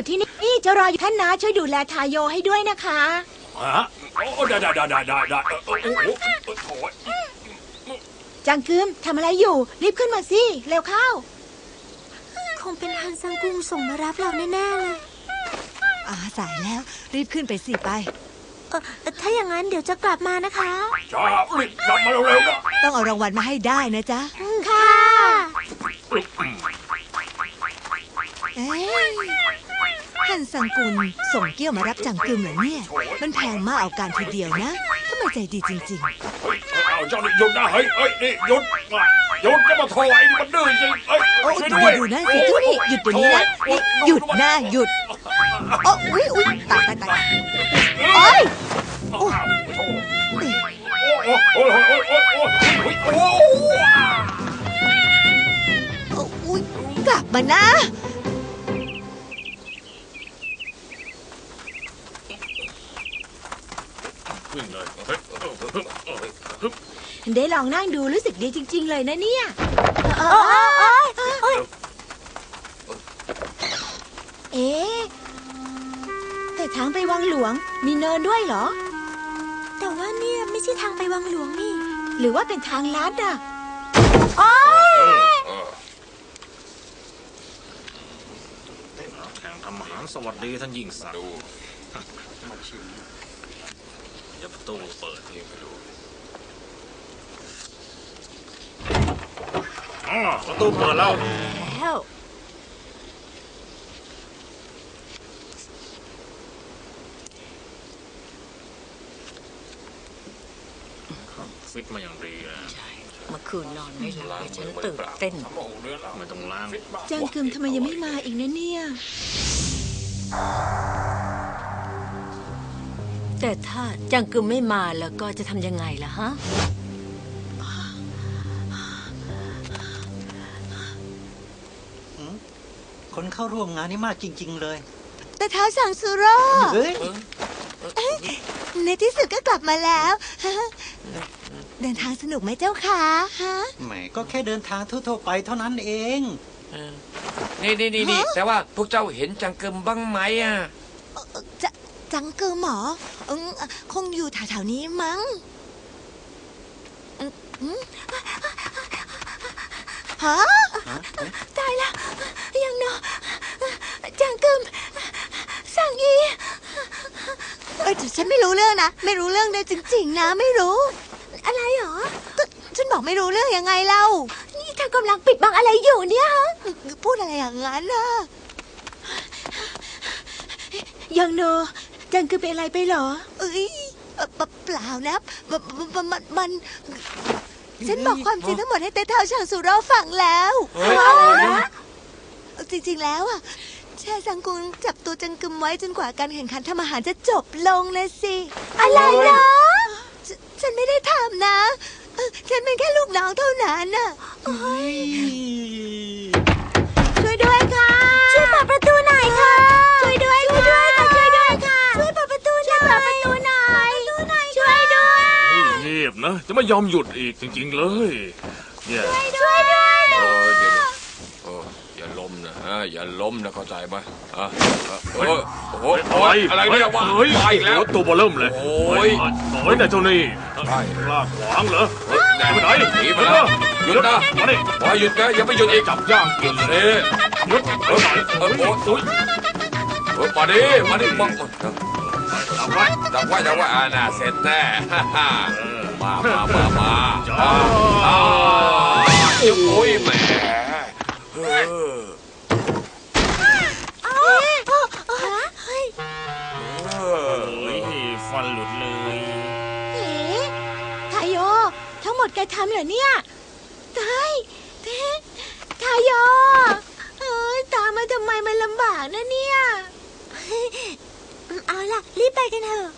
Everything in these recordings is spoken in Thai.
อยู่ที่นี่นี่จะรออยู่ท่านนะช่วยดูแลทาโยให้ด้วยนะคะ ฮะโอ้ได้ได้ได้ได้ได้เออเออโอ้โหจังกึมทำอะไรอยู่ รีบขึ้นมาสิ เร็วเข้า คงเป็นฮันซังกุงส่งมารับเราแน่ๆเลยอ่าสายแล้ว รีบขึ้นไปสิไป เอ่อถ้าอย่างนั้นเดี๋ยวจะกลับมานะคะ จ้ารีบกลับมาเร็วๆนะต้องเอารางวัลมาให้ได้นะจ๊ะ ค่ะ สังกุลส่งเกี้ยวมารับจังกึมเหรอเนี่ย มันแพงมากเอาการทีเดียวนะทำไมใจดีจริง เฮ้ยเอาเจ้านี่หยุดนะเฮ้ยเฮ้ยนี่หยุดมาหยุดจะมาโทรไอ้นี่มันดื้อจริงเฮ้ยๆ โอ้ช่วยดูด้วยดูนะสิจุ๊นี่หยุดเดี๋ยวนี้นะนี่หยุดนะหยุดโอ้อุ้ยอุ้ยตายตายตายโอ้ยโอ้โหโอ้โหโอ้โหโอ้โหโอ้โหโอ้โหโอ้อุ้ยกลับมานะวิ่งเลยเฮ้ยเออเออเออเอ อได้ลองนั่งดูรู้สึกดีจริง ๆ เลยนะเนี่ยเออเออเออเออเอ๊ะแต่ทางไปวังหลวงมีเนินด้วยเหรอ แต่ว่าเนี่ยไม่ใช่ทางไปวังหลวงนี่ หรือว่าเป็นทางลัดอะแข่งทำอาหารสวัสดีท่านยิ่งศักดิ์ดูเดี๋ยวประตูเปิดทีไปดู อ๋อประตูเปิดแล้ว แล้ว ฟิตมาอย่างดีนะเมื่อคืนนอนไม่หลับฉันตื่นเต้นไม่ต้องล้างจังกึมทำไมยังไม่มาอีกนะเนี่ย แต่ถ้าจังกึมไม่มาแล้วก็จะทำยังไงล่ะฮะ คนเข้าร่วมงานนี่มากจริง ๆ เลย แต่เท้าสั่งซูโร่เฮ้ยในที่สุดก็กลับมาแล้ว เดินทางสนุกไหมเจ้าคะฮะแหมก็แค่เดินทางทั่วๆไปเท่านั้นเองนี่นี่นี่นี่แต่ว่าพวกเจ้าเห็นจังเกิมบ้างไหมอะจะจังเกอหมออืมคงอยู่แถวๆนี้มั้งอืมอืมฮะตายแล้วยังเนาะจังกึมสั่งอี เอ้ยแต่ ฉันไม่รู้เรื่องนะ ไม่รู้เรื่องเลยจริงๆนะ ไม่รู้ อะไรหรอก็ฉันบอกไม่รู้เรื่องยังไงเล่า นี่เธอกำลังปิดบังอะไรอยู่เนี่ยฮะพูดอะไรอย่างนั้นนะยังโนจังกึมเป็นอะไรไปเหรอ เอ้ยเอ่อเปล่านะมันมันมันมันฉันบอกความจริงทั้งหมดให้เต้เท้าช่างสุโรฟังแล้วเฮ้ยจริงๆแล้วอะ แช่สังกุลจับตัวจังกึมไว้จนกว่าการแข่งขันทำอาหารจะจบลงเลยสิ อะไรนะฉฉันไม่ได้ทำนะเอ่อฉันเป็นแค่ลูกน้องเท่านั้นน่ะช่วยด้วยค่ะ ช่วยเปิดประตูหน่อยค่ะ ช่วยด้วยช่วยด้วยค่ะ ช่วยด้วยค่ะ ช่วยเปิดประตูหน่อยเปิดประตูหน่อยช่วยด้วย เงียบนะ จะไม่ยอมหยุดอีกจริงๆเลยเนี่ยช่วยด้วย โอ้ยเดี๋ยวโอ้อย่า ล้มนะฮะอย่าล้มนะเข้าใจไหมอะเออโอ้โหโอ้ยอะไรเนี่ยว่าเฮ้ยไปอีกแล้วโอ้ตัวเบอเริ่มเลยโอ้ยเฮ้ยแต่เจ้านี่ใช่ กล้าขวางเหรอเฮ้ยแหนไปไหนหนีไปแล้วหยุดนะมาดิพอหยุดนะอย่าไปหยุดอีกจับย่างกินเลย หยุดเออเออโอ้ยโอ้ยเออมาดิมาดิมาจับไว้ดักไว้ดักไว้อ่าน่ะเสร็จแน่ฮ่าฮ่ามามามามาจ้าอ่าอ่าโอ้ยแหมเออ แกทำเหรอเนี่ยตายเต้ทาโยเอ้ยตามมาทำไมมันลำบากนะเนี่ย เอาล่ะ รีบไปกันเถอะ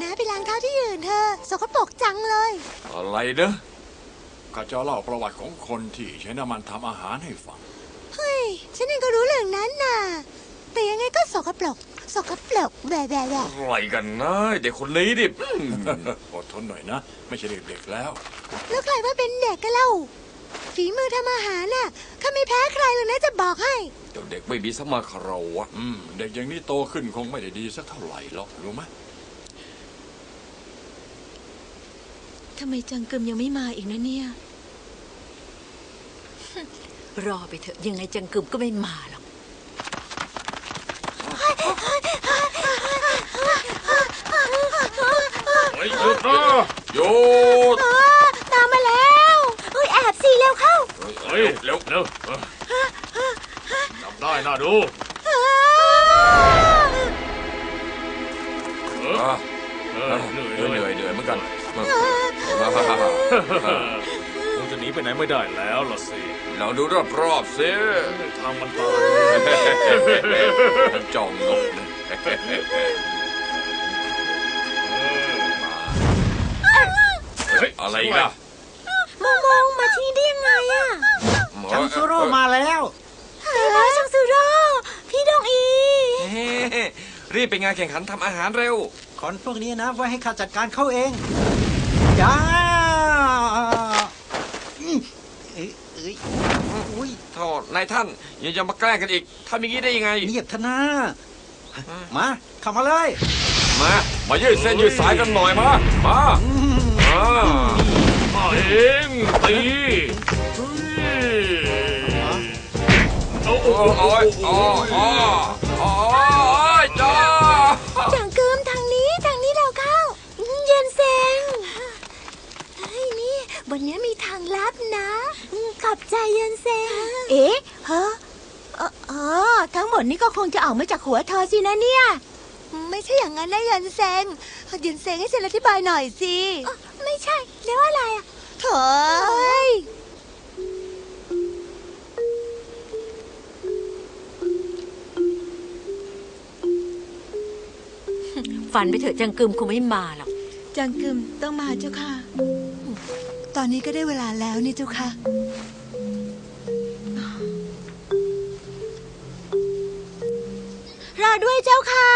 น้าไปล้างเท้าที่อื่นเธอะสกปรกจังเลย อะไรเนอะข้าจะเล่าประวัติของคนที่ใช้น้ำมันทำอาหารให้ฟัง เฮ้ย ฉันเองก็รู้เรื่องนั้นน่ะ แต่ยังไงก็สกปรกสกปรกแบะแบะแบะอะไรกันนะเด็กคนนี้ดิอืมอดทนหน่อยนะ ไม่ใช่เด็กๆแล้ว แล้วใครว่าเป็นเด็กกันเล่า ฝีมือทำอาหารน่ะข้าไม่แพ้ใครเลยนะจะบอกให้เดี๋ยวเด็กไม่มีสมาคารวะอืม เด็กอย่างนี้โตขึ้นคงไม่ได้ดีสักเท่าไหร่หรอกรู้ไหมทำไมจังกึมยังไม่มาอีกนะเนี่ย รอไปเถอะยังไงจังกึมก็ไม่มาหรอก เฮ้ยหยุดนะหยุดตามมาแล้วเอ้ยแอบสิเร็วเข้า เฮ้ยเร็วเร็วจับได้น่าดู สิเราดูรอบๆสิทางมันตายจ้องนกเลยอะไรอีกล่ะมองมองมาที่นี่ได้ยังไงอะจังซูโร่มาแล้วแล้วชังซูโร่พี่ดงอีเฮ้รีบไปงานแข่งขันทำอาหารเร็วคนพวกนี้นะไว้ให้ข้าจัดการเขาเองจ้าอืมเอ้ยเอ้ ยอุ้ยโทษนายท่านยังจะมาแกล้งกันอีกทำอย่างนี้ได้ยังไง เงียบเถอะนะมาเข้ามาเลย มา มายืดเส้นยืดสายกันหน่อยมา มาอืมมามาเองตีโอ้โหโอ้ยโอ้ยโอ้ยโอ้ยจ้า จังกึมทางนี้ทางนี้เราเข้าอืมเย็นเซงเฮ้ยนี่ บนนี้มีทางลับนะอืมขอบใจเย็นเซงเอ๊ะฮะเอออ๋อทั้งหมดนี้ก็คงจะออกมาจากหัวเธอสินะเนี่ย ไม่ใช่อย่างนั้นนะเย็นเซงเย็นเซงให้ฉันอธิบายหน่อยสิไม่ใช่แล้วอะไรอะเถอยฝันไปเถอะจังกึมคงไม่มาหรอก จังกึมต้องมาเจ้าค่ะ ตอนนี้ก็ได้เวลาแล้วนี่เจ้าค่ะ รอด้วยเจ้าค่ะ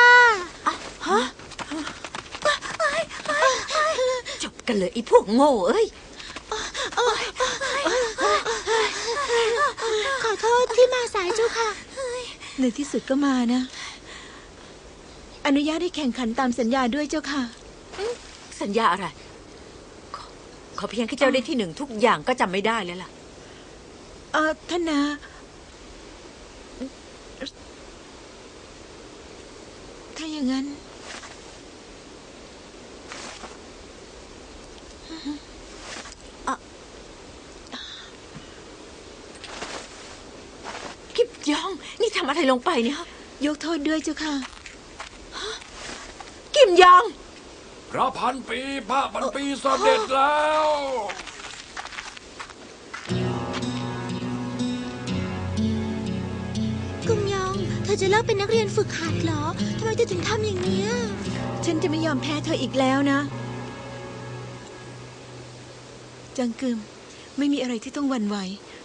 จบกันเลยไอ้พวกโง่เอ้ย ขอโทษที่มาสายเจ้าค่ะ ในที่สุดก็มานะ อนุญาตให้แข่งขันตามสัญญาด้วยเจ้าค่ะ สัญญาอะไรขอ ขอเพียงแค่เจ้าได้ที่หนึ่งทุกอย่างก็จำไม่ได้แล้วล่ะ เออท่านนะถ้าอย่างนั้น กิบยอง นี่ทำอะไรลงไปเนี่ย ยกโทษด้วยเจ้าค่ะ กิมยอง พระพันปีพระพันปีเสด็จแล้ว กุมยอง เธอจะเลิกเป็นนักเรียนฝึกหัดเหรอ ทำไมเธอถึงทำอย่างเนี้ย ฉันจะไม่ยอมแพ้เธออีกแล้วนะ จังกึม ไม่มีอะไรที่ต้องหวั่นไหว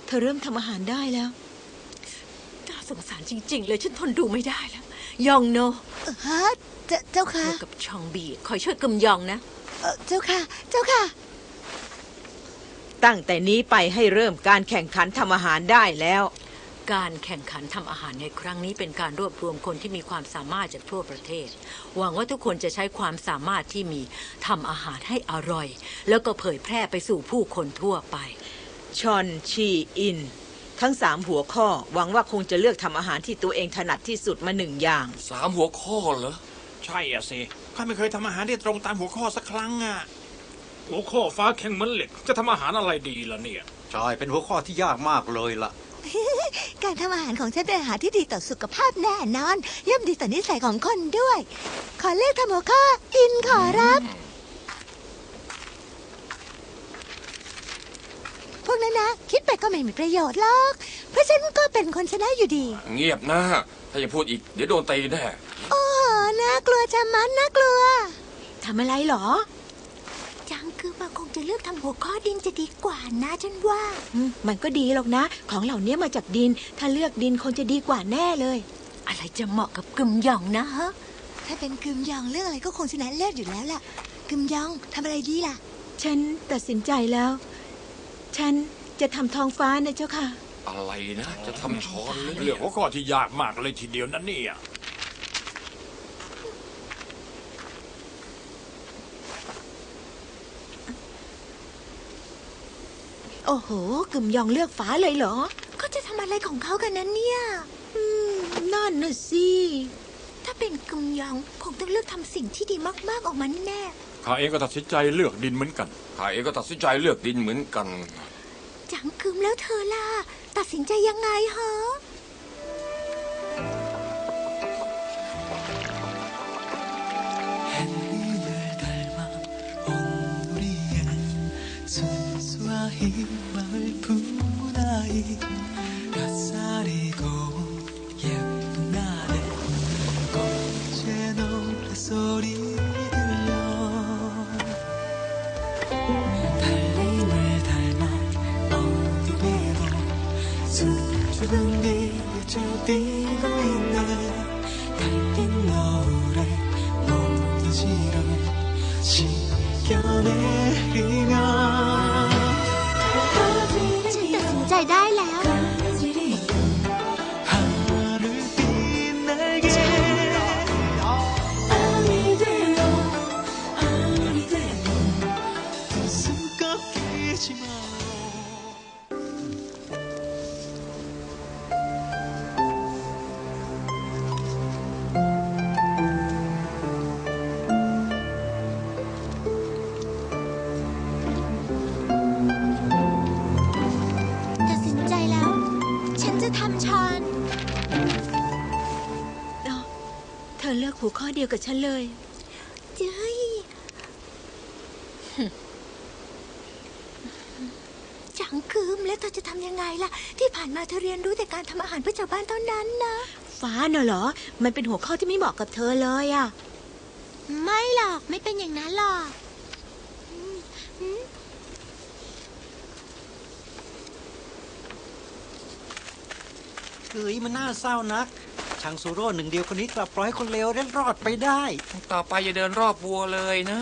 เธอเริ่มทำอาหารได้แล้ว น่าสงสารจริง ๆ เลยฉันทนดูไม่ได้แล้ว ยองโนฮะเจ้าเจ้าเธค่ะอกับชองบีคอยช่วยกึมยองนะเอ่อเจ้าค่ะ เจ้าค่ะ ตั้งแต่นี้ไปให้เริ่มการแข่งขันทำอาหารได้แล้ว การแข่งขันทำอาหารในครั้งนี้เป็นการรวบรวมคนที่มีความสามารถจากทั่วประเทศ หวังว่าทุกคนจะใช้ความสามารถที่มีทำอาหารให้อร่อย แล้วก็เผยแพร่ไปสู่ผู้คนทั่วไป ชอนชีอิน ทั้งสามหัวข้อหวังว่าคงจะเลือกทำอาหารที่ตัวเองถนัดที่สุดมาหนึ่งอย่าง สามหัวข้อเหรอ ใช่อะสิข้าไม่เคยทำอาหารที่ตรงตามหัวข้อสักครั้งอะหัวข้อฟ้าแข็งเหมือนเหล็ก จะทำอาหารอะไรดีล่ะเนี่ย ใช่เป็นหัวข้อที่ยากมากเลยล่ะ การทำอาหารของฉันเป็นอาหารที่ดีต่อสุขภาพแน่นอนย่อมดีต่อนิสัยของคนด้วย ขอเลือกทำหัวข้ออินขอรับ พวกนั้นนะ คิดไปก็ไม่มีประโยชน์หรอก เพราะฉันก็เป็นคนชนะอยู่ดี เงียบนะ ถ้ายังพูดอีก เดี๋ยวโดนตีแน่โอ้โหน่ากลัวจะมันน่ากลัว ทำอะไรเหรอ จังคือมันคงจะเลือกทำหัวข้อดินจะดีกว่านะฉันว่า อืมมันก็ดีหรอกนะ ของเหล่านี้มาจากดิน ถ้าเลือกดินคงจะดีกว่าแน่เลย อะไรจะเหมาะกับกึมหยองนะฮะ ถ้าเป็นกึมยองเรื่องอะไรก็คงชนะเลิศอยู่แล้วล่ะ กึมยองทำอะไรดีล่ะ ฉันตัดสินใจแล้ว ฉันจะทำท้องฟ้านะเจ้าค่ะ อะไรนะ จะทำช้อนเลยเรื่องหัวข้อที่ยากมากเลยทีเดียวนั่นเนี่ยโอ้โหกึมยองเลือกฟ้าเลยเหรอ เขาจะทำอะไรของเขากันนั้นเนี่ย อืมนั่นน่ะสิ ถ้าเป็นกึมยองคงต้องเลือกทำสิ่งที่ดีมากๆออกมาแน่ ข้าเองก็ตัดสินใจเลือกดินเหมือนกัน ข้าเองก็ตัดสินใจเลือกดินเหมือนกัน จังกึมแล้วเธอล่ะ ตัดสินใจยังไงฮะ 햇님을 닮아 온 우리에는 순수한 희망을 품은 아이 อเลือกหัวข้อเดียวกับฉันเลยเจ้ยจังกึมแล้วเธอจะทำยังไงล่ะ ที่ผ่านมาเธอเรียนรู้แต่การทำอาหารเพื่อชาวบ้านเท่านั้นนะ ฟ้าน่ะเหรอ มันเป็นหัวข้อที่ไม่เหมาะกับเธอเลยอะ ไม่หรอกไม่เป็นอย่างนั้นหรอกเฮ้ยมันน่าเศร้านัก ช่างซูโร่หนึ่งเดียวคนนี้กลับปล่อยให้คนเลวได้รอดไปได้ต่อไปอย่าเดินรอบวัวเลยนะ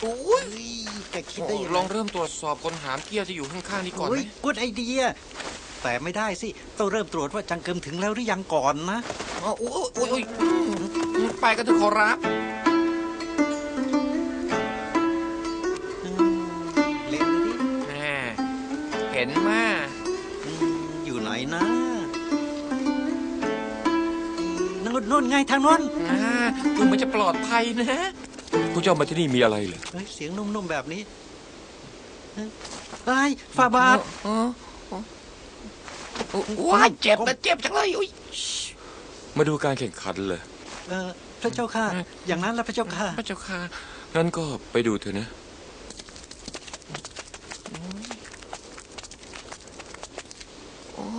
โอ้ยเฮ้ยแกคิดได้ยังลองไงเริ่มตรวจสอบคนหามเกี้ยวที่อยู่ข้างๆนี่ก่อนไหเฮ้มยกุดไอเดีย แต่ไม่ได้สิ ต้องเริ่มตรวจว่าจังเกิมถึงแล้วหรือยังก่อนนะอ๋อโอ้ยโอ้ยโอ้ยอืมไปกันเถอะขอรับอืมเล่นดูดิแม่เห็นมา มนั่นนู่นไงทางโน้นอ่าคือมันจะปลอดภัยนะพวกเจ้ามาที่นี่มีอะไรเหรอเฮ้ยเสียงนุ่มๆแบบนี้เฮ้ยเฮ้ยฟาบาท อ๋ออ๋ออ๋อว้ายเจ็บนะเจ็บจังเลยอุ้ย มาดูการแข่งขันเลยเออพระเจ้าค่ะ อย่างนั้นแล้วพระเจ้าค่ะ พระเจ้าค่ะงั้นก็ไปดูเถอะนะ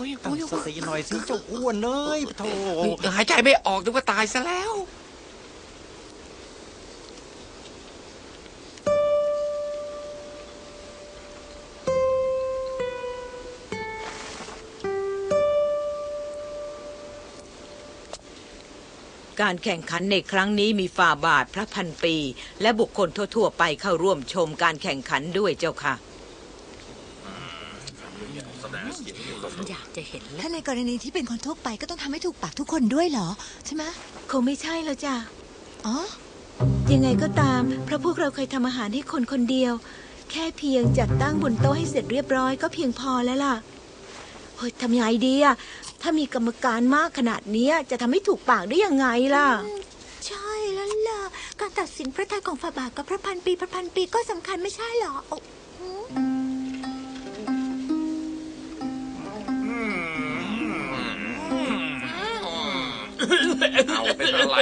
โอ้ยตั้โอ้งยสติหน่อยสิเจ้าอ้วนเลยโธ่หายใจไม่ออกนึกว่าตายซะแล้ว การแข่งขันในครั้งนี้มีฝ่าบาทพระพันปี และบุคคลทั่วๆไปเข้าร่วมชมการแข่งขันด้วยเจ้าค่ะ อยากจะเห็นแล้วถ้าในกรณีที่เป็นคนทั่วไปก็ต้องทำให้ถูกปากทุกคนด้วยเหรอ ใช่ไหมคงไม่ใช่แล้วจ้ะ อ๋อ ยังไงก็ตาม เพราะพวกเราเคยทำอาหารให้คนคนเดียว แค่เพียงจัดตั้งบนโต๊ะให้เสร็จเรียบร้อยก็เพียงพอแล้วล่ะเฮ้ยทำยังไงดีอะถ้ามีกรรมการมากขนาดเนี้ยจะทำให้ถูกปากได้ยังไงล่ะ ใช่แล้วล่ะ การตัดสินพระทัยของฝ่าบาทกับพระพันปีพระพันปีก็สำคัญไม่ใช่เหรอ เป็นอะไร